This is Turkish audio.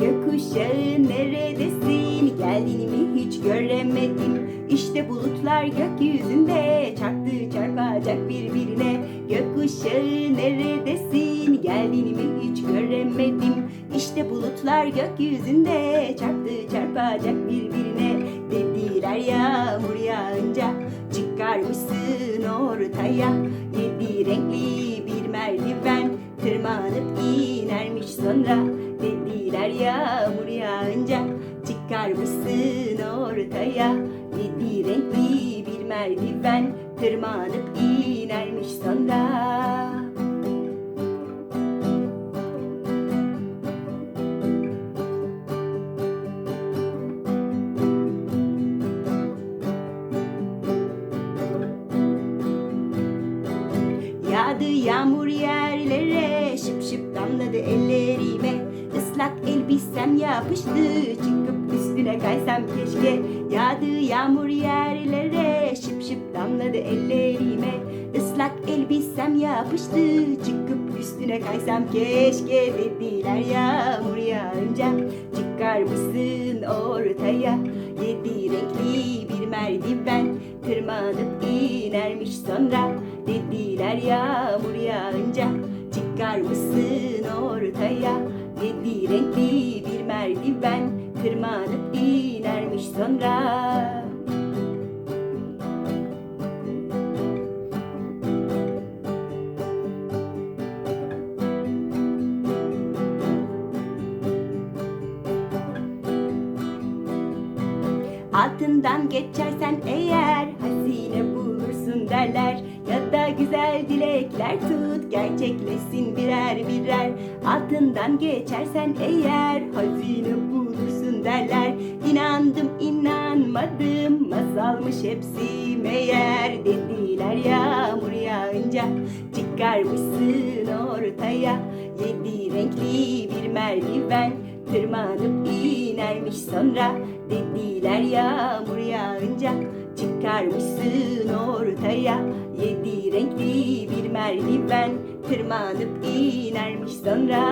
Gökkuşağı neredesin? Geldin mi hiç göremedim. İşte bulutlar gökyüzünde çarptı çarpacak birbirine. Gökkuşağı neredesin? Geldin mi hiç göremedim. İşte bulutlar gökyüzünde çarptı çarpacak birbirine. Dediler yağmur yağınca çıkarmışsın ortaya. Yedi renkli bir merdiven tırmanıp inermiş sonra. Dediler yağmur yağınca çıkarmışsın ortaya. Yedi renkli bir merdiven tırmanıp inermiş sonra. Yağdı yağmur yerlere şıp şıp damladı ellerime Islak elbisem yapıştı. Çıkıp üstüne kaysam keşke. Yağdı yağmur yerlere şıp şıp damladı ellerime. Islak elbisem yapıştı. Çıkıp üstüne kaysam keşke Dediler yağmur yağınca. Çıkarmışsın ortaya? Yedi renkli bir merdiven tırmanıp inermiş sonra. Dediler yağmur yağınca çıkarmışsın ortaya Yedi renkli bir merdiven tırmanıp inermiş sonra. Altından geçersen eğer hazine bulursun derler. Ya da güzel dilekler tut gerçekleşsin birer birer Altından geçersen eğer hazine bulursun derler. İnandım inanmadım masalmış hepsi meğer. Dediler yağmur yağınca çıkarmışsın ortaya. Yedi renkli bir merdiven tırmanıp inermiş sonra. Dediler yağmur yağınca çıkarmışsın ortaya. Yedi renkli bir merdiven tırmanıp inermiş sonra